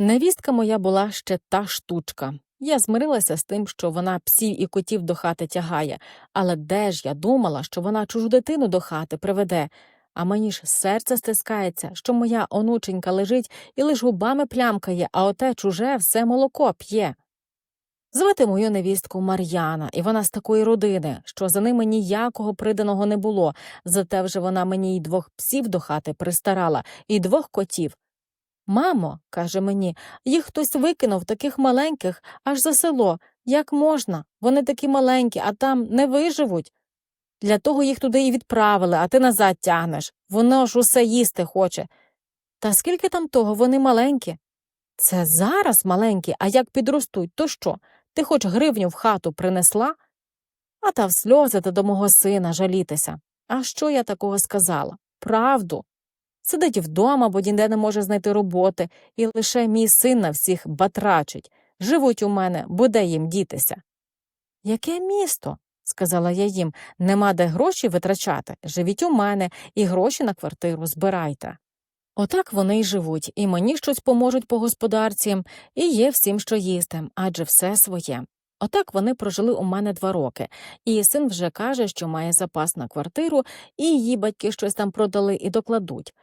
Невістка моя була ще та штучка. Я змирилася з тим, що вона псів і котів до хати тягає, але де ж я думала, що вона чужу дитину до хати приведе, а мені ж серце стискається, що моя онученька лежить і лиш губами плямкає, а оте чуже все молоко п'є. Звати мою невістку Мар'яна, і вона з такої родини, що за ними ніякого приданого не було, зате вже вона мені й двох псів до хати пристарала, і двох котів. Мамо, каже мені, їх хтось викинув таких маленьких аж за село. Як можна? Вони такі маленькі, а там не виживуть. Для того їх туди і відправили, а ти назад тягнеш. Воно ж усе їсти хоче. Та скільки там того, вони маленькі? Це зараз маленькі, а як підростуть, то що? Ти хоч гривню в хату принесла? А та в сльози та до мого сина жалітися. А що я такого сказала? Правду. Сидить вдома, бо ніде не може знайти роботи, і лише мій син на всіх батрачить. Живуть у мене, буде їм дітися. Яке місто? сказала я їм, нема де гроші витрачати. Живіть у мене і гроші на квартиру збирайте. Отак вони й живуть, і мені щось поможуть по господарці, і є всім, що їсти, адже все своє. Отак вони прожили у мене два роки, і син вже каже, що має запас на квартиру, і її батьки щось там продали і докладуть.